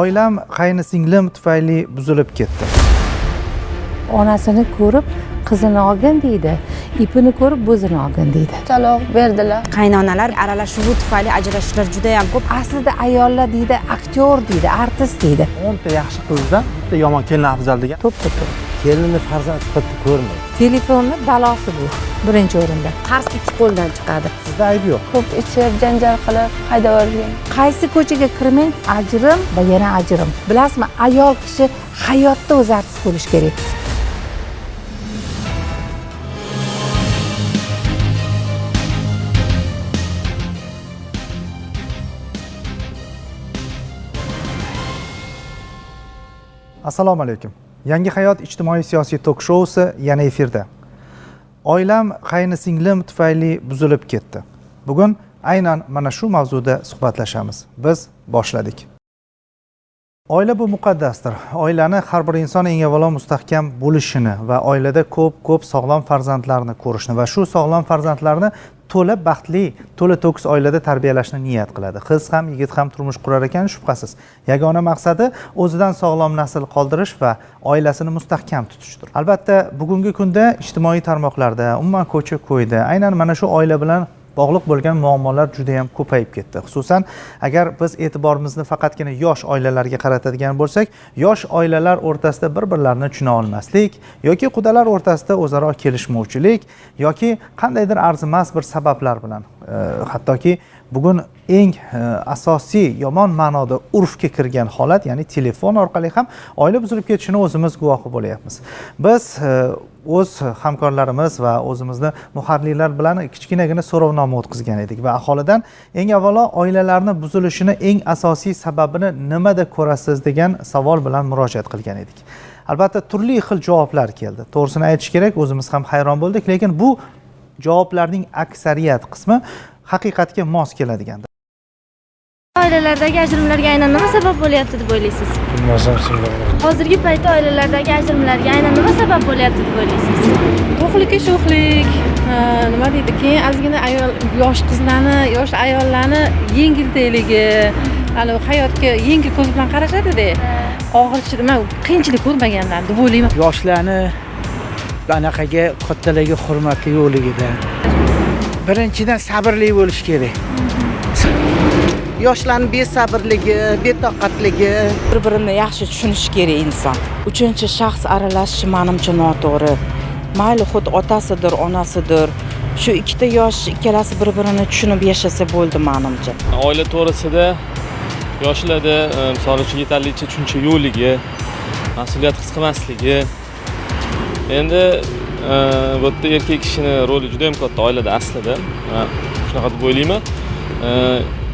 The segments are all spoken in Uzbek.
oilam qaynisinglim tufayli buzilib ketdi. Onasini ko'rib qizini olgin deydi ipini ko'rib bo'zini olgin deydi. Taloq berdilar. Qaynonalar aralashuvi tufayli ajrashishlar juda yam ko'p. Aslida ayollar deydi aktyor deydi artist deydi. O'nta yaxshi qizdan bitta yomon kelin afzal degan. To'ppa to'p kelinni farzand sifatida ko'rmaydi telefonni balosi bu birinchi o'rinda. Qars ikki qo'ldan chiqadi. Sizda ayb yo'q. Ko'p ichib janjal qilib haydab yuborgan. Qaysi ko'chaga kirmang ajrim va yana ajrim. Bilasizmi ayol kishi hayotda o'zi artist bo'lishi kerak. Assalomu alaykum yangi hayot ijtimoiy siyosiy tok shousi yana efirda. Oilam qaynisinglim tufayli buzilib ketdi. Bugun aynan mana shu mavzuda suhbatlashamiz. Biz boshladik. Oila bu muqaddasdir. Oilani har bir inson eng avvalo mustahkam bo'lishini va oilada ko'p ko'p sog'lom farzandlarni ko'rishni va shu sog'lom farzandlarni to'la baxtli to'la to'kis oilada tarbiyalashni niyat qiladi. Qiz ham yigit ham turmush qurar ekan shubhasiz. Yagona maqsadi o'zidan sog'lom nasl qoldirish va oilasini mustahkam tutishdir. Albatta bugungi kunda ijtimoiy tarmoqlarda umuman ko'cha ko'yda aynan mana shu oila bilan bog'liq bo'lgan muammolar juda yam ko'payib ketdi. Xususan agar biz e'tiborimizni faqatgina yosh oilalarga qaratadigan bo'lsak yosh oilalar o'rtasida bir birlarini tushuna olmaslik yoki qudalar o'rtasida o'zaro kelishmovchilik yoki qandaydir arzimas bir sabablar bilan Э, hattoki bugun eng e, asosiy yomon ma'noda urfga kirgan holat ya'ni telefon orqali ham oila buzilib ketishini o'zimiz guvohi bo'lyapmiz. Biz e, o'z hamkorlarimiz va o'zimizni muharrirlar bilan kichkinagina so'rovnoma o'tkazgan edik va aholidan eng avvalo oilalarni buzilishini eng asosiy sababini nimada ko'rasiz degan savol bilan murojaat qilgan edik. Albatta turli xil javoblar keldi. To'g'risini aytish kerak o'zimiz ham hayron bo'ldik lekin bu javoblarning aksariyat qismi haqiqatga mos keladigan. Oilalardagi ajrimlarga aynan nima sabab bo'lyapti deb o'ylaysiz bilmasam hozirgi paytda oilalardagi ajrimlarga aynan nima sabab bo'lyapti deb o'ylaysiz to'qlikka sho'xlik nima deydi keyin ozgina ayol yosh qizlarni yosh ayollarni yengiltayligi hali hayotga yengil ko'z bilan qarashadida. Og'ir nima qiyinchilik ko'rmaganlar deb o'ylayman. Yoshlarni anaqaga kattalarga hurmatli yo'qligida birinchidan sabrli bo'lish kerak. Yoshlarni besabrligi betoqatligi. Bir birini yaxshi tushunishi kerak inson. Uchinchi shaxs aralashishi manimcha noto'g'ri. Mayli xuddi otasidir onasidir. Shu ikkita yosh ikkalasi bir birini tushunib yashasa bo'ldi manimcha. Oila to'g'risida yoshlarda e, misol uchun yetarlicha tushuncha yo'qligi mas'uliyat his qilmasligi endi e, bu yerda erkak kishini roli juda yam katta oilada aslida. Shunaqa deb o'ylayman. E,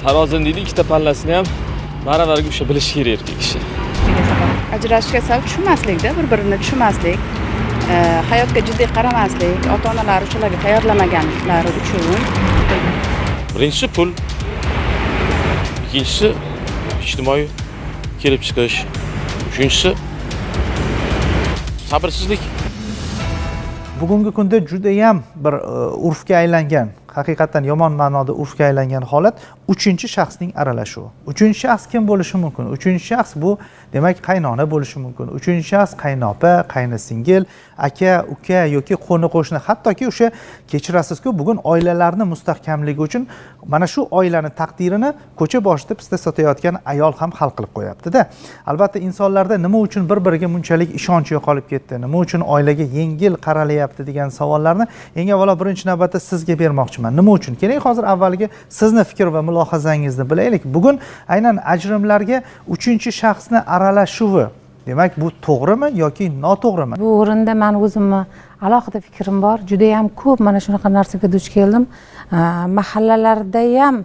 tarozini deydi ikkita pallasini ham baravarga usha bilishi kerak erkak kishi. Ajrashishga sabab tushunmaslikda bir birini tushunmaslik. E, hayotga jiddiy qaramaslik ota onalari shularga tayyorlamaganliklari uchun. Birinchisi pul ikkinchisi ijtimoiy kelib chiqish uchinchisi sabrsizlik bugungi kunda judayam bir e, urfga aylangan. Haqiqatdan yomon ma'noda urfga aylangan holat uchinchi shaxsning aralashuvi. Uchinchi shaxs kim bo'lishi mumkin? Uchinchi shaxs bu demak qaynona bo'lishi mumkin. Uchinchi shaxs qaynopa qaynisingil aka uka yoki qo'ni qo'shni. Hattoki o'sha kechirasizku bugun oilalarni mustahkamligi uchun mana shu oilani taqdirini ko'cha boshida pista sotayotgan ayol ham hal qilib qo'yaptida albatta insonlarda nima uchun bir biriga bunchalik ishonch yo'qolib ketdi? Nima uchun oilaga yengil qaralyapti degan savollarni eng avvalo birinchi navbatda sizga bermoqchiman. Nima uchun? Keling hozir avvaliga sizni fikr va mulohazangizni bilaylik. Bugun aynan ajrimlarga uchinchi shaxsni aralashuvi demak bu to'g'rimi yoki noto'g'rimi? Bu o'rinda man o'zimni alohida fikrim bor. Judayam ko'p mana shunaqa narsaga duch keldim. Mahallalarda ham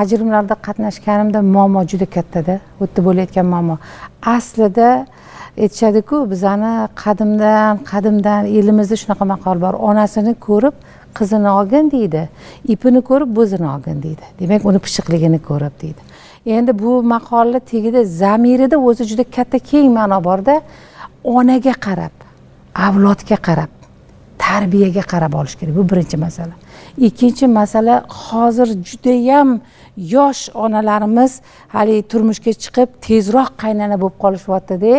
ajrimlarda qatnashganimda muammo juda kattada. U yerda bo'layotgan muammo. Aslida aytishadiku bizani qadimdan qadimdan elimizda shunaqa maqol bor. Onasini ko'rib qizini olgin deydi. Ipini ko'rib bo'zini olgin deydi. Demak uni pishiqligini ko'rib deydi. Endi bu maqolni tagida zamirida o'zi juda katta keng ma'no borda. Onaga qarab avlodga qarab tarbiyaga qarab olish kerak. Bu birinchi masala. Ikkinchi masala hozir judayam yosh onalarimiz haligi turmushga chiqib tezroq qaynona bo'lib qolishyaptida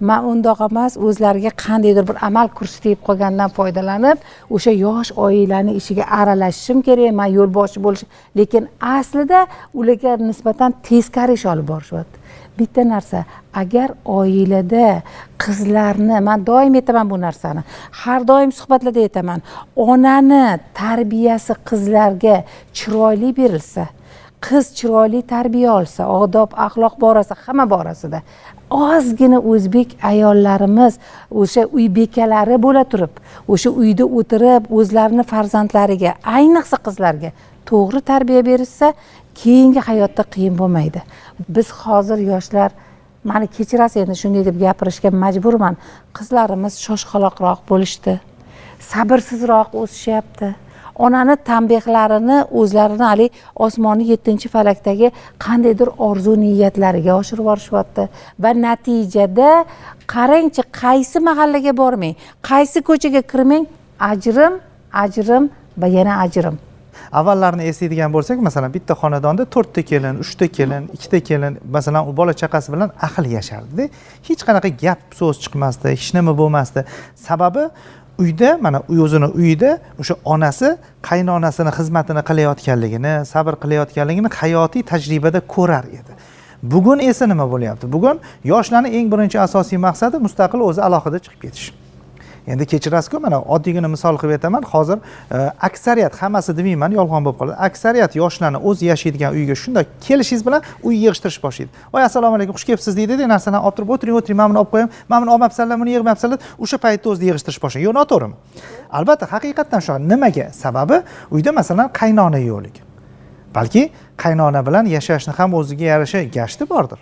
man undoq emas o'zlariga qandaydir bir amal ko'rsatib qolgandan foydalanib o'sha yosh oilani ishiga aralashishim kerak man yo'lboshi bo'lish lekin aslida ularga nisbatan teskari ish olib borishyapti. Bitta narsa agar oilada qizlarni man doim aytaman bu narsani har doim suhbatlarda aytaman onani tarbiyasi qizlarga chiroyli berilsa qiz chiroyli tarbiya olsa odob axloq borasida hamma borasida ozgina o'zbek ayollarimiz o'sha uy bekalari bo'la turib o'sha uyda o'tirib o'zlarini farzandlariga ayniqsa qizlarga to'g'ri tarbiya berishsa keyingi hayotda qiyin bo'lmaydi. Biz hozir yoshlar mani kechirasiz endi shunday deb gapirishga majburman. Qizlarimiz shoshqaloqroq bo'lishdi sabrsizroq o'sishyapti. Onani tanbehlarini o'zlarini haligi osmonni yettinchi falakdagi qandaydir orzu niyatlariga oshirib yuborishyapti. Va natijada qarangchi qaysi mahallaga bormang qaysi ko'chaga kirmang ajrim ajrim va yana ajrim. Avvallarni eslaydigan bo'lsak masalan bitta xonadonda to'rtta kelin uchta kelin ikkita kelin masalan u bola chaqasi bilan ahil yashardida hech qanaqa gap so'z chiqmasdi hech nima bo'lmasdi. Sababi uyda mana uy o'zini uyida o'sha onasi qaynonasini xizmatini qilayotganligini sabr qilayotganligini hayotiy tajribada ko'rar edi. Bugun esa nima bo'lyapti? Bugun yoshlarni eng birinchi asosiy maqsadi mustaqil o'zi alohida chiqib ketish. Endi kechirasizku mana oddiygina misol qilib aytaman. Hozir e, aksariyat hammasi demayman yolg'on bo'lib qoladi. Aksariyat yoshlarni o'zi yashaydigan uyga shunday kelishingiz bilan uy yig'ishtirishni boshlaydi. Voy assalomu alaykum xush kelibsiz deydida narsalarni olib turib o'tiring o'tiring mana buni olib qo'yaman mana buni olmabsanlar buni yig'mabsanlar o'sha paytda o'zida yig'ishtirishni boshlaydi. Yo'q noto'g'rimi albatta haqiqatdan shu nimaga sababi? Uyda masalan qaynona yo'qligi. Balki qaynona bilan yashashni ham o'ziga yarasha gashti bordir.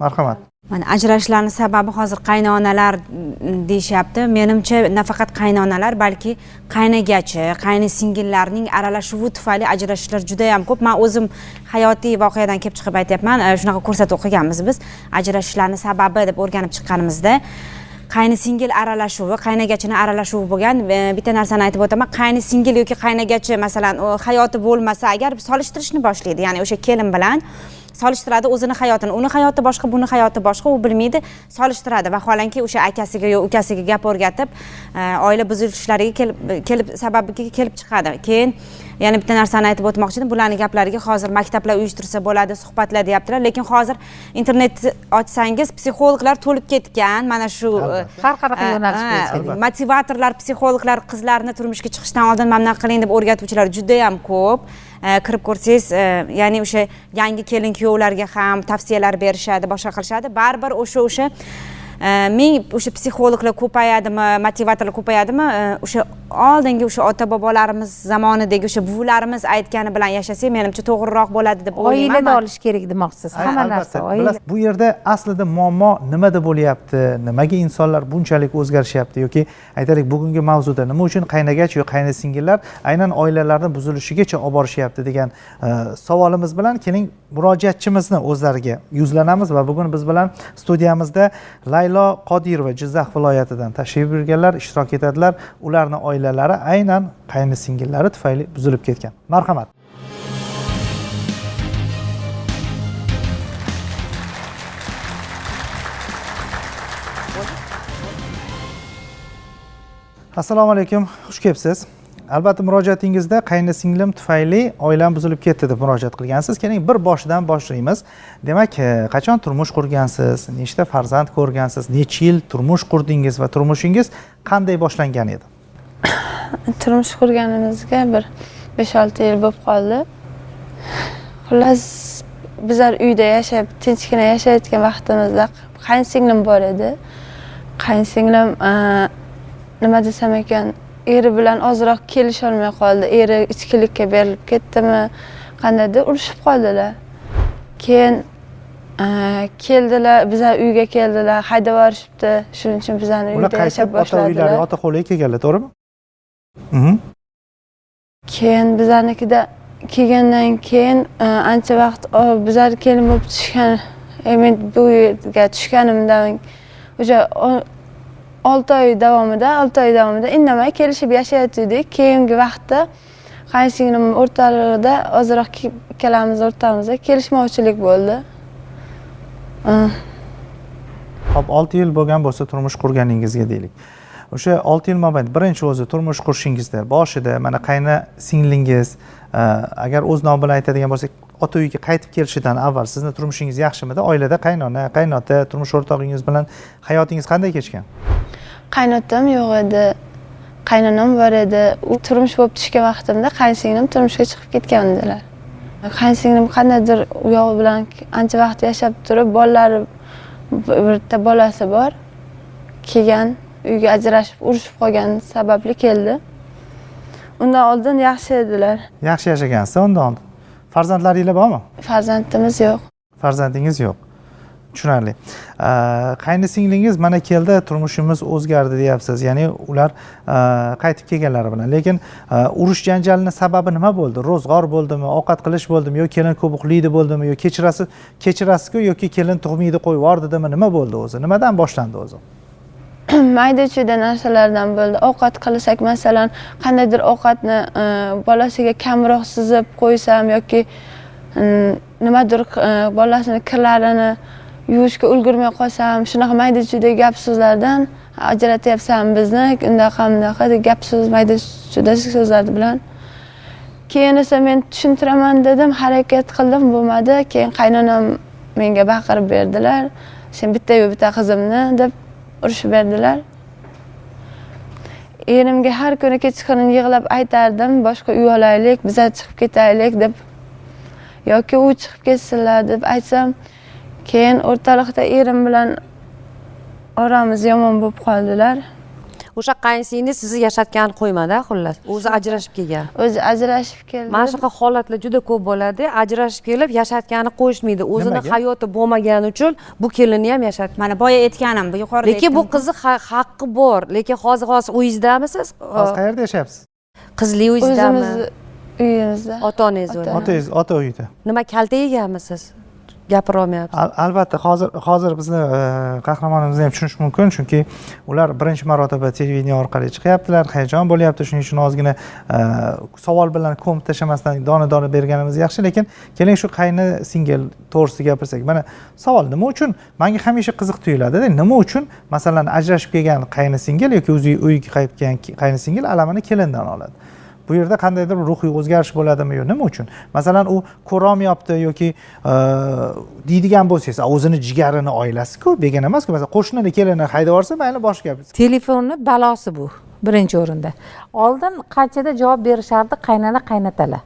Marhamat. Mana ajrashishlarni sababi hozir qaynonalar mm, deyishyapti. Menimcha nafaqat qaynonalar balki qaynagachi qayni singillarning aralashuvi tufayli ajrashishlar juda yam ko'p. Man o'zim hayotiy voqeadan kelib chiqib aytyapman. E, shunaqa ko'rsatuv o'qiganmiz biz ajrashishlarni sababi deb o'rganib chiqqanimizda. Qayni singil aralashuvi qaynagachini aralashuvi bo'lgan e, bitta narsani aytib o'taman. Qayni singil yoki qaynagachi masalan u hayoti bo'lmasa agar solishtirishni boshlaydi ya'ni o'sha kelin bilan solishtiradi o'zini hayotini. Uni hayoti boshqa buni hayoti boshqa u bilmaydi solishtiradi. Vaholanki o'sha akasiga yo ukasiga gap o'rgatib e, oila buzilishlariga kelib kelib sababiga kelib chiqadi. Keyin yana bitta narsani aytib o'tmoqchi edim. Bularni gaplariga hozir maktablar uyushtirsa bo'ladi suhbatlar deyaptilar. Lekin hozir internet ochsangiz psixologlar to'lib ketgan. Mana shu e, har qanaqa yo'nalish Ha, bo'yicha motivatorlar psixologlar qizlarni turmushga chiqishdan oldin mana bunaqa qiling deb o'rgatuvchilar judayam ko'p. E, kirib ko'rsangiz e, ya'ni o'sha yangi kelin kuyovlarga ham tavsiyalar berishadi boshqa qilishadi. Baribir o'sha o'sha e, ming o'sha psixologlar ko'payadimi motivatorlar ko'payadimi o'sha oldingi o'sha ota bobolarimiz zamonidagi o'sha buvilarimiz aytgani bilan yashasak menimcha to'g'riroq bo'ladi deb o'ylayman oilada olish kerak demoqchisiz hamma narsa Bilasiz, bu yerda aslida muammo nimada bo'lyapti nimaga insonlar bunchalik o'zgarishyapti yoki aytaylik bugungi mavzuda nima uchun qaynagach yo qayni singillar aynan oilalarni buzilishigacha olib borishyapti degan e, savolimiz bilan keling murojaatchimizni o'zlariga yuzlanamiz va bugun biz bilan studiyamizda laylo qodirova jizzax viloyatidan tashrif buyurganlar ishtirok etadilar. Ularni oilalari aynan qaynisingillari tufayli buzilib ketgan. Marhamat. Assalomu alaykum. Xush kelibsiz. Albatta murojaatingizda qaynisinglim tufayli oilam buzilib ketdi deb murojaat qilgansiz. Keling bir boshidan boshlaymiz. Demak e, qachon turmush qurgansiz? Nechta farzand ko'rgansiz? Necha yil turmush qurdingiz va turmushingiz qanday boshlangan edi? Turmush qurganimizga bir besh olti yil bo'lib qoldi. Xullas bizlar uyda yashab tinchgina yashayotgan vaqtimizda qaynsinglim bor edi. Qaynsinglim e, nima desam ekan eri bilan ozroq kelisholmay qoldi. Eri ichkilikka berilib ketdimi? Qandaydir urushib qoldilar. Keyin e, keldilar bizlar uyga keldilar haydab yuborishibdi. Shuning uchun bizlarni ular uyda yashab qaytib ota boshladilar. ota qo'liga kelganlar to'g'rimi? Mhm. keyin bizarnikida kelgandan keyin e, ancha vaqt bizlar kelin bo'lib tushgan e, men bu yerga tushganimdan o- olti oy davomida olti oy davomida indamay kelishib yashayotgandik keyingi vaqtda qaynsinglim o'rtalig'ida ozroq ikkalamiz o'rtamizda kelishmovchilik bo'ldi. Hop olti yil bo'lgan bo'lsa turmush qurganingizga deylik. O'sha olti yil mobaynida birinchi o'zi turmush qurishingizda boshida mana qayna singlingiz agar o'z nomi bilan aytadigan bo'lsak ota uyiga qaytib kelishidan avval sizni turmushingiz yaxshimidi? Oilada qaynona qaynota turmush o'rtog'ingiz bilan hayotingiz qanday kechgan? Qaynotam yo'q edi. Qaynonam bor edi. U turmush bo'lib tushgan vaqtimda qaynsinglim turmushga chiqib ketgan edilar qaynsinglim qandaydir u yog'i bilan ancha vaqt yashab turib bolalari bitta bolasi bor kelgan uyga ajrashib urushib qolgani sababli keldi. Undan oldin yaxshi edilar. Yaxshi yashagansiz undan oldin. Farzandlaringlar bormi? Farzandimiz yo'q. Farzandingiz yo'q tushunarli. Э, mana keldi turmushimiz o'zgardi deyapsiz. Ya'ni ular e, qaytib kelganlari bilan. Lekin e, urush janjalini sababi nima bo'ldi? Ro'zg'or bo'ldimi ovqat qilish bo'ldimi yo kelin ko'p uxlaydi bo'ldimi yo kechirasiz kechirasizku yoki kelin tug'maydi qo'yib yubordidimi nima bo'ldi o'zi? Nimadan boshlandi o'zi? Mayda chuyda narsalardan bo'ldi. Ovqat qilsak masalan qandaydir ovqatni e, bolasiga kamroq sizib qo'ysam yoki nimadir bolasini kirlarini yuvishga ulgurmay qolsam shunaqa mayda chuyda gap so'zlardan ajratyapsan bizni undaqa bunaqa deb gap so'z mayda chuyda so'zlar bilan. Keyin esa men tushuntiraman dedim harakat qildim bo'lmadi. Keyin qaynonam menga baqirib berdilar sen bittayu bitta qizimni deb urishib berdilar. Erimga har kuni kechqurun yig'lab aytardim boshqa uy olaylik biza chiqib ketaylik deb. Yoki u chiqib ketsinlar deb aytsam keyin o'rtalikda erim bilan oramiz yomon bo'lib qoldilar. O'sha qaynsinglingiz sizni yashatgani qo'ymadi xullas. O'zi ajrashib kelgan. O'zi ajrashib keldi. Mana shunaqa holatlar juda ko'p bo'ladi. Ajrashib kelib yashatgani qo'yishmaydi o'zini hayoti bo'lmagani uchun bu kelinni ham yashat mana boya aytganim bu yuqorida lekin bu qizni ha- haqqi bor. Lekin hozir hozir uyingizdamisiz hozir qayerda yashayapsiz? Qizli uyingizdami o'zimizni uyimizda. Ota onangiz ota uyida. Nima kalta yeganmisiz gapirolmayapsiz Al- albatta hozir hozir bizni e, qahramonimizni ham tushunish mumkin chunki ular birinchi marotaba televideniye orqali chiqyaptilar hayajon bo'lyapti. Shuning uchun ozgina e, savol bilan ko'mib tashlamasdan dona dona berganimiz yaxshi. Lekin keling shu qayni singil to'g'risida gapirsak. Mana savol nima uchun manga hamisha qiziq tuyuladida nima uchun masalan ajrashib kelgan qayni singil yoki o'zi uyiga qaytgan qayni singil alamini kelindan oladi? Bu yerda qandaydir ruhiy o'zgarish bo'ladimi yo nima uchun masalan u ko'rolmayapti yoki e, deydigan bo'lsangiz "A, o'zini jigarini oilasiku begona emasku masalan qo'shnini kelini haydab yuborsa mayli boshqa gap telefonni balosi bu birinchi o'rinda. Oldin qanchada javob berishardi qaynona qaynatalar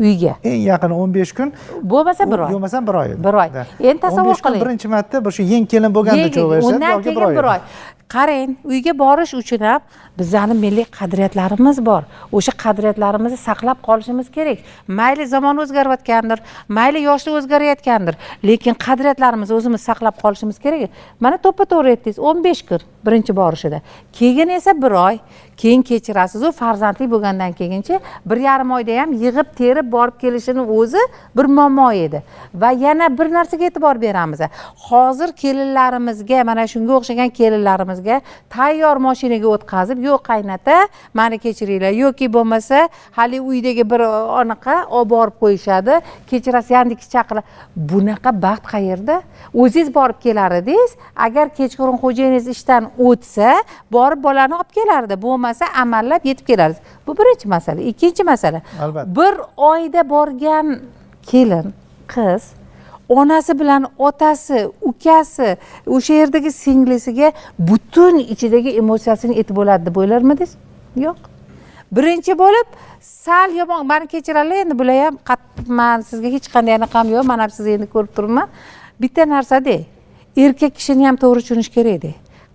uyga? Eng yaqini o'n besh kun bo'lmasa bir oy. bo'lmasam bir oy. Bir oy. Endi tasavvur 15 kun qiling. birinchi marta bir shu yeng kelin bo'lganda undan keyin bir oy qarang uyga borish uchun ham bizani milliy qadriyatlarimiz bor. O'sha qadriyatlarimizni saqlab qolishimiz kerak. Mayli zamon o'zgarayotgandir mayli yoshlik o'zgarayotgandir lekin qadriyatlarimizni o'zimiz saqlab qolishimiz kerak. Mana to'ppa to'g'ri aytdingiz o'n besh kun birinchi borishida. Keyin esa bir oy keyin kechirasizu farzandli bo'lgandan keyinchi bir yarim oyda ham yig'ib terib borib kelishini o'zi bir muammo edi. Va yana bir narsaga e'tibor beramiz. Hozir kelinlarimizga mana shunga o'xshagan kelinlarimiz kelinlarimizga tayyor mashinaga o'tkazib yo'q qaynota mani kechiringlar yoki bo'lmasa haligi uydagi bir anaqa olib borib qo'yishadi kechirasiz yandiki chaqiradi bunaqa baxt qayerda? O'zingiz borib kelar edingiz agar kechqurun xo'jayingiz ishdan o'tsa borib bolani olib kelardi bo'lmasa amallab yetib kelardingiz. Bu birinchi masala. Ikkinchi masala. Albatta. bir oyda borgan kelin qiz onasi bilan otasi ukasi o'sha yerdagi singlisiga butun ichidagi emotsiyasini aytib bo'ladi deb o'ylarmidingiz yo'q. Birinchi bo'lib sal yomon mani kechiringlar endi bular ham qattiq man sizga hech qanday anaqam yo'q mana sizni endi ko'rib turibman. Bitta narsada erkak kishini ham to'g'ri tushunish kerakda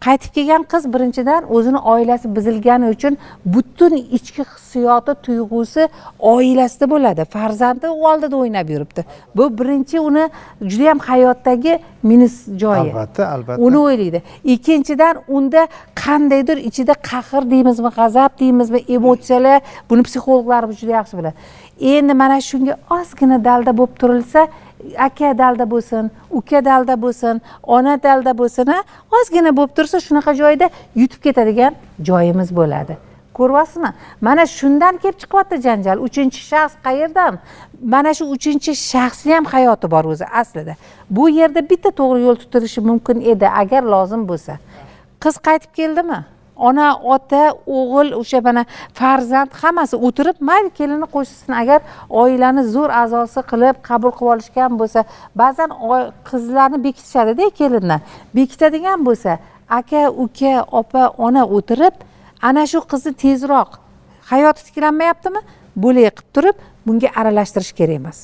qaytib kelgan qiz birinchidan o'zini oilasi buzilgani uchun butun ichki hissiyoti tuyg'usi oilasida bo'ladi. Farzandi u oldida o'ynab yuribdi. Bu birinchi uni judayam hayotdagi minus joyi. Albatta albatta. Uni o'ylaydi. Ikkinchidan unda qandaydir ichida qahr deymizmi g'azab deymizmi emotsiyalar buni psixologlarimiz juda yaxshi biladi. Endi mana shunga ozgina dalda bo'lib turilsa aka dalda bo'lsin uka dalda bo'lsin ona dalda bo'lsin ozgina bo'lib tursa shunaqa joyda yutib ketadigan joyimiz bo'ladi. Ko'ryapsizmi? Mana shundan kelib chiqyapti janjal. Uchinchi shaxs qayerdan? Mana shu uchinchi shaxsni ham hayoti bor o'zi aslida. Bu yerda bitta to'g'ri yo'l tutilishi mumkin edi agar lozim bo'lsa. Qiz qaytib keldimi? Ona ota o'g'il o'sha mana farzand hammasi o'tirib mayli kelinni qo'shsin agar oilani zo'r a'zosi qilib qabul qilib olishgan bo'lsa ba'zan qizlarni bekitishadida kelinlar. Bekitadigan bo'lsa aka uka opa ona o'tirib ana shu qizni tezroq hayoti tiklanmayaptimi? Bo'lay qilib turib bunga aralashtirish kerak emas.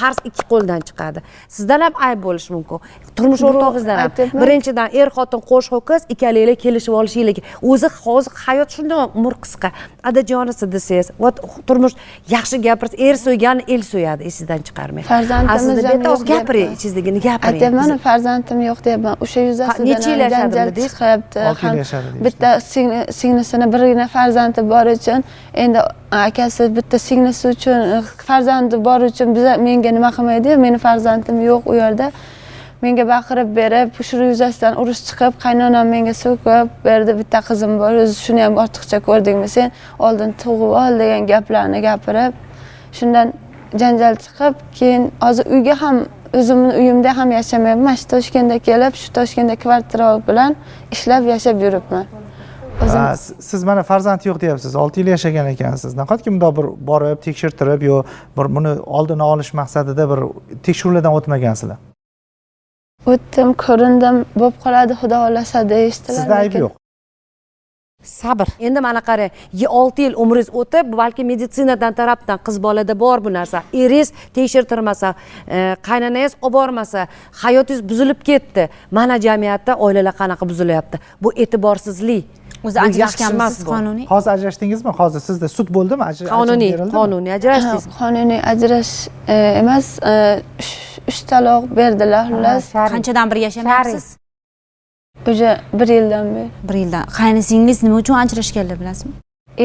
Qarz ikki qo'ldan chiqadi. Sizdan ham ayb bo'lishi mumkin. Turmush o'rtog'ingizdan ham. birinchidan er xotin qo'sh ho'kiz ikkalanglar kelishib olishinglar kerak. o'zi hozir hayot shundoq umr qisqa. Adajonisi desangiz вот turmush yaxshi gapirsa er so'ygan el so'yadi esingizdan chiqarmang farzandimiz gapiring deyapman. ichingizdagiini gapiring aytyapmanu farzandim yo'q deyapman. O'sha yuzasidan necha yil janjal dedingiz? chiqyapti. Olti yil ham yashadi bitta singli- singlisini birgina farzandi bor uchun endi akasi bitta singlisi uchun farzandi bor uchun biza menga nima qilmaydi meni farzandim yo'q u yerda. Menga baqirib berib shu yuzasidan urush chiqib qaynonam menga so'kib berdi bitta qizim bor o'zi shuni ham ortiqcha ko'rdingmi sen oldin tug'ib ol degan gaplarni gapirib shundan janjal chiqib keyin hozir uyga ham o'zimni uyimda ham yashamayapman shu toshkentga kelib shu toshkentda kvartira bilan ishlab yashab yuribman o'zim siz mana farzand yo'q deyapsiz. Olti yil yashagan ekansiz. Nahotki bundoq bir borib tekshirtirib yo bir buni oldini olish maqsadida bir tekshiruvlardan o'tmagansizlar o'tdim ko'rindim bo'lib qoladi xudo xohlasa deyishdilar. Sizda ayb yo'q. Sabr. Endi mana qarang olti yil umringiz o'tib balki meditsinadan tarafdan qiz bolada bor bu narsa. Eringiz tekshirtirmasa e, qaynonangiz olib bormasa hayotingiz buzilib ketdi. Mana jamiyatda oilalar qanaqa buzilyapti? Bu e'tiborsizlik o'zi ajrashganmisiz bu. qonuniy. Hozir ajrashdingizmi? Hozir sizda sud bo'ldimi? Qonuniy qonuniy. Ajrashdingiz. Qonuniy ajrash e, emas e, uch- uch taloq berdilar xullas. Qanchadan beri yashamayapsiz уже bir yildan beri. Bir yildan. Qaynisingiz nima uchun ajrashganlar bilasizmi?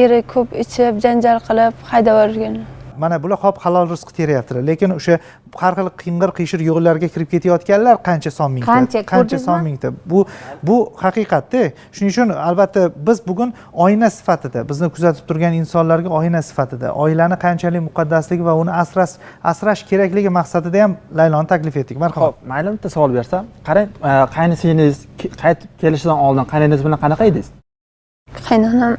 Eri ko'p ichib janjal qilib haydab yuborgan mana bular hop halol rizq teryaptilar. Lekin o'sha har xil qing'ir qiyshiq yo'llarga kirib ketayotganlar qancha son mingta? Qancha, qancha son mingta? Bu bu haqiqatda shuning uchun albatta biz bugun oyna sifatida bizni kuzatib turgan insonlarga oyna sifatida oilani qanchalik muqaddasligi va uni asrash asrash kerakligi maqsadida ham layloni taklif etdik. Marhamat. Ho'p mayli bitta savol bersam. Qarang e, qaynisingiz qaytib kelishidan oldin qaynonangiz bilan qanaqa edingiz? Qaynonam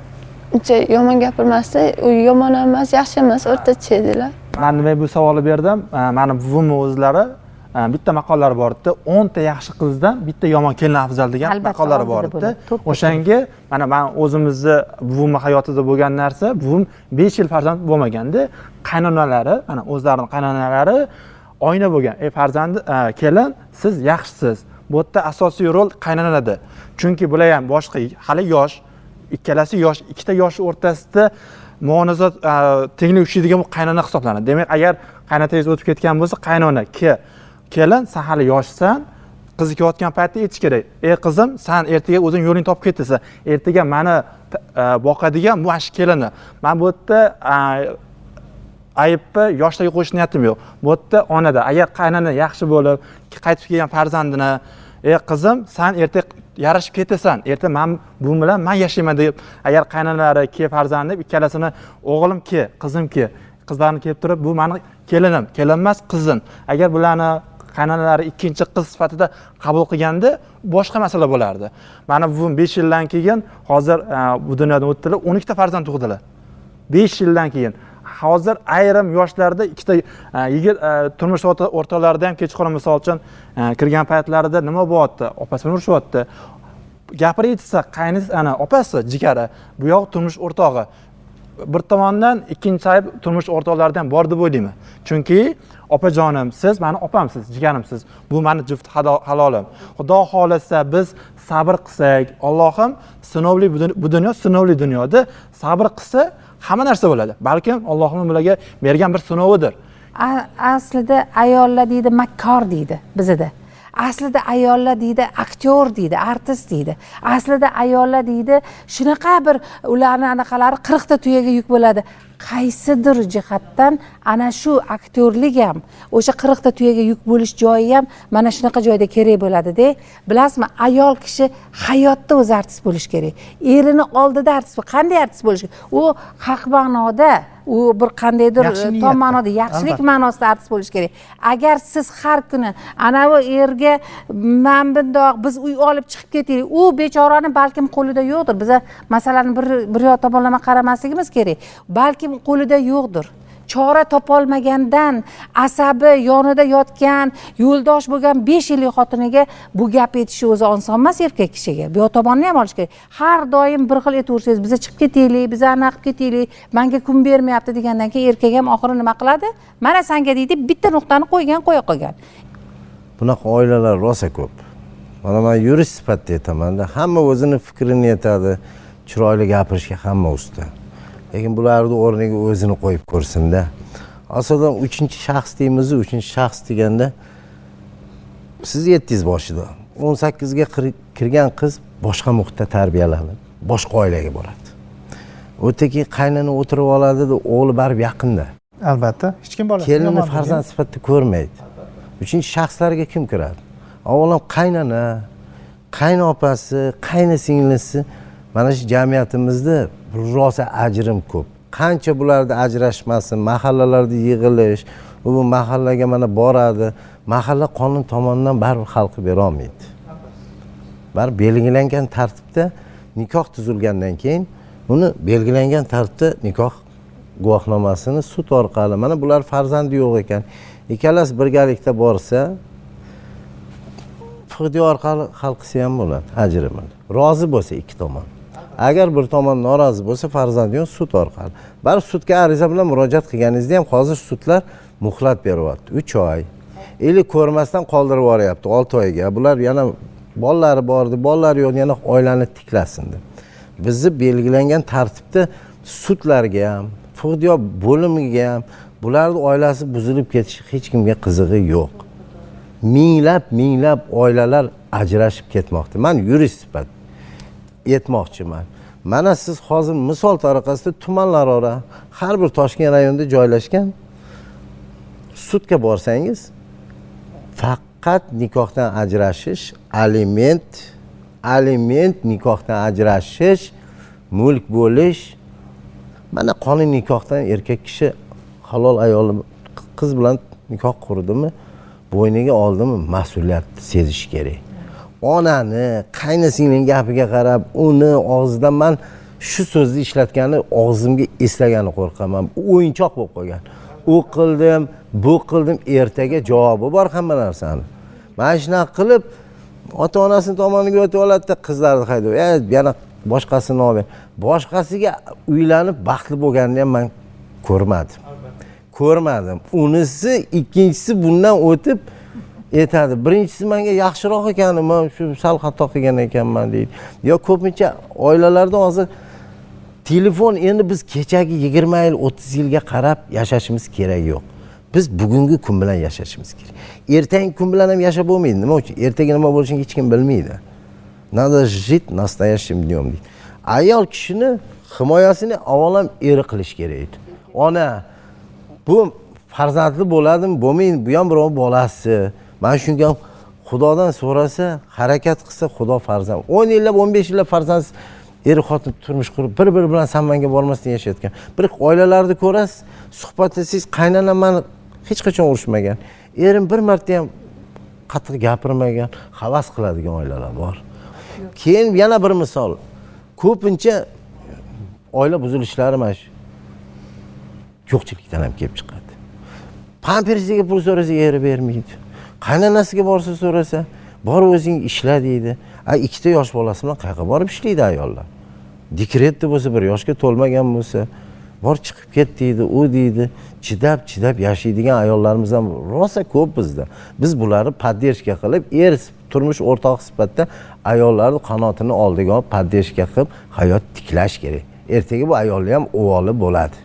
uncha yomon gapirmasdi u yomon emas yaxshi emas o'rtacha edilar man nimaga bu savolni berdim. E, mani buvimni o'zlari e, bitta maqollari bor edi o'nta yaxshi qizdan bitta yomon kelin afzal degan maqollari bor oldida edi bo'ladi. To'ppa o'shanga mana man o'zimizni buvimni hayotida bo'lgan narsa buvim besh yil farzand bo'lmaganda qaynonalari mana o'zlarini qaynonalari oyna bo'lgan. Ey farzandi e, kelin siz yaxshisiz. Bu yerda asosiy rol qaynonada. Chunki bular ham boshqa hali yosh ikkalasi yosh ikkita yosh o'rtasida muonazat tenglik uchraydigan bu qaynona hisoblanadi. Demak agar qaynotangiz o'tib ketgan bo'lsa qaynona ke kelin san hali yoshsan qiz kelayotgan paytda aytish kerak. Ey qizim san ertaga o'zing yo'lingni topib ketasan. Ertaga mani boqadigan bu mana shu kelini. Man bu yerda aybni yoshlarga qo'yish niyatim yo'q. Bu yerda onada agar qaynona yaxshi bo'lib qaytib kelgan farzandini ey qizim san ertaga yarashib ketasan. Erta man bu bilan man yashayman deb agar qaynonalari ke farzand deb ikkalasini o'g'lim ke qizim ke qizlarni kelib turib bu mani kelinim kelin emas qizim. Agar bularni qaynonalari ikkinchi qiz sifatida qabul qilganda boshqa masala bo'lardi. Mani buvim besh yildan keyin hozir e, bu dunyodan o'tdilar o'n ikkita farzand tug'dilar. Besh yildan keyin hozir ayrim yoshlarda ikkita e, yigit e, turmush o'rtoqlarida ham kechqurun misol uchun e, kirgan paytlarida nima bo'lyapti? Opasi bilan urishyapti? Gapirib aytsa qaynis ana opasi jigari bu yoq turmush o'rtog'i. Bir tomondan ikkinchi ayb turmush o'rtoqlarida ham bor deb o'ylayman. Chunki opajonim siz mani opamsiz jigarimsiz. Bu mani juft halolim. Xudo xohlasa biz sabr qilsak allohim sinovli bu dunyo sinovli dunyoda sabr qilsa hamma narsa bo'ladi. Balkim allohni bularga bergan bir sinovidir aslida ayollar deydi makkor deydi bizada. Aslida ayollar deydi aktyor deydi artist deydi. Aslida ayollar deydi shunaqa bir ularni anaqalari qirqta tuyaga yuk bo'ladi. Qaysidir jihatdan ana shu aktyorlik ham o'sha qirqta tuyaga yuk bo'lish joyi ham mana shunaqa joyda kerak bo'ladida bilasizmi ayol kishi hayotda o'zi artist bo'lishi kerak. Erini oldida artist qanday artist bo'lishi kerak? U haq ma'noda u bir qandaydir Yaxshi tom ma'noda yaxshilik ma'nosida artist bo'lishi kerak. Agar siz har kuni anavi erga man bundoq biz uy olib chiqib ketaylik u bechorani balkim qo'lida yo'qdir. Biza masalani bir yoq tomonlama qaramasligimiz kerak kim qo'lida yo'qdir. Chora topolmagandan asabi yonida yotgan yo'ldosh bo'lgan besh yillik xotiniga bu gap aytishi o'zi oson emas erkak kishiga. Bu yoq tomonni ham olish kerak. Har doim bir xil aytaversangiz biza chiqib ketaylik biza anaqa qilib ketaylik manga kun bermayapti degandan keyin erkak ham oxiri nima qiladi? Mana sanga deydi bitta nuqtani qo'ygan qo'ya qolgan. Bunaqa oilalar rosa ko'p. Mana man yurist sifatida aytamanda hamma o'zini fikrini aytadi chiroyli gapirishga hamma usta. Lekin bularni o'rniga o'zini qo'yib ko'rsinda asosan uchinchi shaxs deymizu uchinchi shaxs deganda siz yetdingiz boshida. O'n sakkizga kir- kirgan qiz boshqa muhitda tarbiyalanib boshqa oilaga boradi. O'tdan keyin qaynona o'tirib oladida o'g'li baribir yaqinda. Albatta hech kim bolasi kelinni farzand sifatida ko'rmaydi. Uchinchi shaxslarga kim kiradi? Avvalo qaynona qaynopasi qayni singlisi mana shu jamiyatimizda rosa ajrim ko'p. Qancha bularni ajrashmasin mahallalarda yig'ilish u bu mahallaga mana boradi. Mahalla qonun tomonidan baribir hal qilib berolmaydi. Baribir belgilangan tartibda nikoh tuzilgandan keyin uni belgilangan tartibda nikoh guvohnomasini sud orqali mana bular farzandi yo'q ekan. Ikkalasi birgalikda borsa fiqdiyo orqali hal qilsa ham bo'ladi ajrimini. Rozi bo'lsa ikki tomon. agar bir tomon norozi bo'lsa farzandi yo'q sud orqali baribir sudga ariza bilan murojaat qilganingizda ham hozir sudlar muhlat beryapti uch oy или ko'rmasdan qoldirib yuboryapti olti oyga bular yana bolalari bor deb bolalari yo'q yana oilani tiklasin deb bizni belgilangan tartibda sudlarga ham fiqdiyo bo'limiga ham bularni oilasi buzilib ketishi hech kimga qizig'i yo'q minglab minglab oilalar ajrashib ketmoqda man yurist sifatida aytmoqchiman mana siz hozir misol tariqasida tumanlararo har bir toshkent rayonida joylashgan sudga borsangiz faqat nikohdan ajrashish aliment aliment nikohdan ajrashish mulk bo'lish. Mana qonuniy nikohdan erkak kishi halol ayoli qiz bilan nikoh qurdimi bo'yniga oldimi mas'uliyatni sezishi kerak onani qaynisingling gapiga qarab uni og'zidan man shu so'zni ishlatgani og'zimga eslagani qo'rqaman. O'yinchoq bo'lib qolgan. U qildim bu qildim ertaga javobi bor hamma narsani. Mana shunaqa qilib ota onasini tomoniga o'tib oladida qizlarni haydab e yana boshqasini olib boshqasiga uylanib baxtli bo'lganini ham man ko'rmadim. Ko'rmadim. Unisi ikkinchisi bundan o'tib aytadi birinchisi manga yaxshiroq ekan man shu sal xato qilgan ekanman deydi yo ko'pincha oilalarda hozir telefon endi biz kechagi yigirma yil o'ttiz yilga qarab yashashimiz keragi yo'q biz bugungi kun bilan yashashimiz kerak ertangi kun bilan ham yashab bo'lmaydi nima uchun ertaga nima bo'lishini hech kim bilmaydi надо жить настоящим днем deydi ayol kishini himoyasini avvalam eri qilish kerak edi ona bu farzandli bo'ladimi bo'lmaydi bu ham birov bolasi Mana shunga xudodan so'rasa harakat qilsa xudo farzand. O'n yillab o'n besh yillab farzandsiz er xotin turmush qurib bir biri bilan sammanga bormasdan yashayotgan. Bir oilalarni ko'rasiz suhbatlasangiz qaynonam mani hech qachon urushmagan erim bir marta ham qattiq gapirmagan havas qiladigan oilalar bor. Keyin yana bir misol. Ko'pincha oila buzilishlari mana shu yo'qchilikdan ham kelib chiqadi. Pampersiga pul so'rasa eri bermaydi. qaynonasiga borsa so'rasa bor o'zing ishla deydi a ikkita yosh bolasi bilan qayoqqa borib ishlaydi ayollar dekretda bo'lsa bir yoshga to'lmagan bo'lsa bor chiqib ket deydi u deydi chidab chidab yashaydigan ayollarimiz ham rosa ko'p bizda biz bularni поддержка qilib er turmush o'rtog'i sifatida ayollarni qanotini oldiga olib поддержка qilib hayot tiklash kerak ertaga bu ayolni ham o'g'li bo'ladi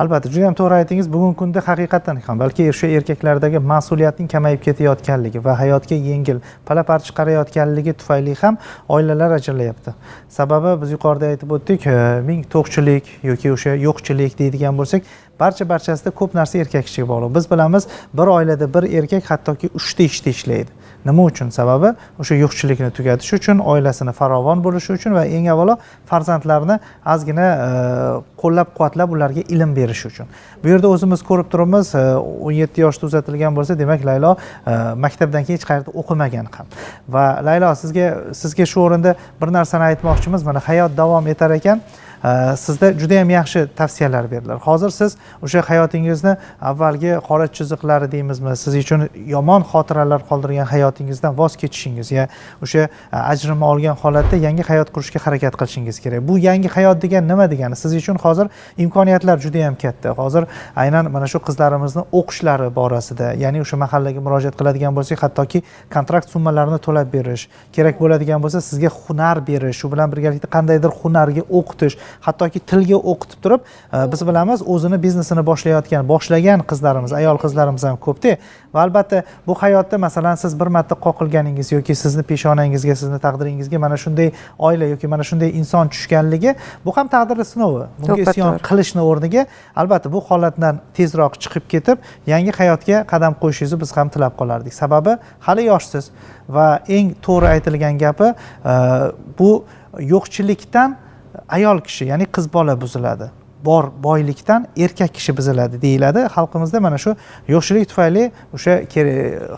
Albatta juda yam to'g'ri aytdingiz bugungi kunda haqiqatdan ham balki o'sha erkaklardagi mas'uliyatning kamayib ketayotganligi va hayotga yengil pala par chiqarayotganligi tufayli ham oilalar ajralyapti sababi biz yuqorida aytib o'tdik e, ming to'qchilik yoki o'sha yo'qchilik deydigan bo'lsak barcha barchasida ko'p narsa erkak kishiga bog'liq. Biz bilamiz bir oilada bir erkak hattoki uchta ishda ishlaydi. Nima uchun? Sababi o'sha yo'qchilikni tugatish uchun oilasini farovon bo'lishi uchun va eng avvalo farzandlarni ozgina e, qo'llab quvvatlab ularga ilm berish uchun. Bu yerda o'zimiz ko'rib turibmiz e, o'n yetti yoshda uzatilgan bo'lsa demak laylo e, maktabdan keyin hech qayerda o'qimagan ham. Va laylo sizga sizga shu o'rinda bir narsani aytmoqchimiz mana hayot davom etar ekan. Sizda juda yam yaxshi tavsiyalar berdilar. Hozir siz o'sha hayotingizni avvalgi qora chiziqlari deymizmi siz uchun yomon xotiralar qoldirgan hayotingizdan voz kechishingiz ya o'sha e, ajrim olgan holatda yangi hayot qurishga harakat qilishingiz kerak. Bu yangi hayot degani nima degani? Siz uchun hozir imkoniyatlar juda yam katta. Hozir aynan mana shu qizlarimizni o'qishlari borasida ya'ni o'sha mahallaga murojaat qiladigan bo'lsak hattoki kontrakt summalarini to'lab berish kerak bo'ladigan bo'lsa sizga hunar berish shu bilan birgalikda qandaydir hunarga o'qitish hattoki tilga o'qitib turib e, biz bilamiz o'zini biznesini boshlayotgan boshlagan qizlarimiz ayol qizlarimiz ham ko'pda. Va albatta bu hayotda masalan siz bir marta qoqilganingiz yoki sizni peshonangizga sizni taqdiringizga mana shunday oila yoki mana shunday inson tushganligi bu ham taqdirni sinovi. Bunga isyon qilishni o'rniga albatta bu holatdan tezroq chiqib ketib yangi hayotga qadam qo'yishingizni biz ham tilab qolardik. Sababi hali yoshsiz va eng to'g'ri aytilgan gapi e, bu yo'qchilikdan ayol kishi ya'ni qiz bola buziladi. Bor boylikdan erkak kishi buziladi deyiladi. Xalqimizda mana shu yo'qchilik tufayli o'sha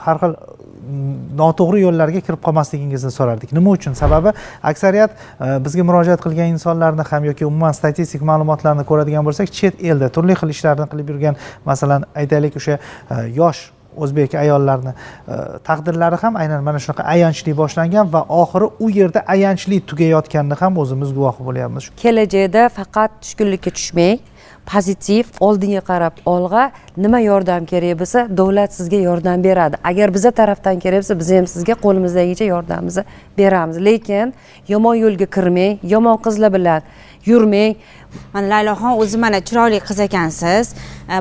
har xil mm, noto'g'ri yo'llarga kirib qolmasligingizni so'rardik. Nima uchun? Sababi aksariyat e, bizga murojaat qilgan insonlarni ham yoki umuman statistik ma'lumotlarni ko'radigan bo'lsak chet elda turli xil ishlarni qilib yurgan masalan aytaylik o'sha e, yosh o'zbek ayollarni e, taqdirlari ham aynan mana shunaqa ayanchli boshlangan va oxiri u yerda ayanchli tugayotganini ham o'zimiz guvohi bo'lyapmiz. Kelajakda faqat tushkunlikka tushmang pozitiv oldinga qarab olg'a nima yordam kerak bo'lsa davlat sizga yordam beradi. Agar biza tarafdan kerak bo'lsa biz ham sizga qo'limizdagicha yordamimizni beramiz. Lekin yomon yo'lga kirmang yomon qizlar bilan yurmang mana layloxon o'zi mana chiroyli qiz ekansiz.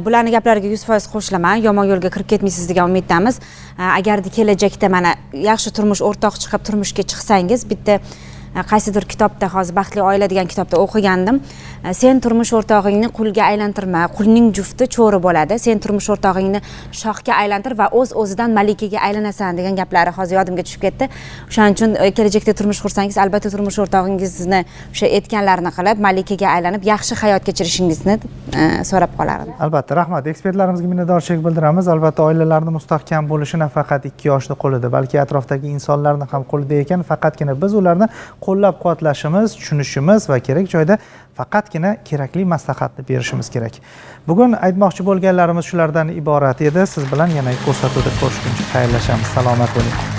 Bularni gaplariga yuz foiz qo'shilaman. Yomon yo'lga kirib ketmaysiz degan umiddamiz. Agarda kelajakda mana yaxshi turmush o'rtoq chiqib turmushga chiqsangiz bitta e, qaysidir kitobda hozir baxtli oila degan kitobda o'qigandim. Sen turmush o'rtog'ingni qulga aylantirma. Qulning jufti cho'ri bo'ladi. Sen turmush o'rtog'ingni shohga aylantir va o'z o'zidan malikaga aylanasan degan gaplari hozir yodimga tushib ketdi. O'shaning uchun e, kelajakda turmush qursangiz albatta turmush o'rtog'ingizni o'sha aytganlarini qilib malikaga aylanib yaxshi hayot kechirishingizni e, so'rab qolardim albatta rahmat. Ekspertlarimizga minnatdorchilik bildiramiz. Albatta oilalarni mustahkam bo'lishi nafaqat ikki yoshni qo'lida balki atrofdagi insonlarni ham qo'lida ekan. Faqatgina biz ularni qo'llab quvvatlashimiz tushunishimiz va kerak joyda faqatgina kerakli maslahatni berishimiz kerak. Bugun aytmoqchi bo'lganlarimiz shulardan iborat edi. Siz bilan yana ko'rsatuvda ko'rishguncha xayrlashamiz. Salomat bo'ling.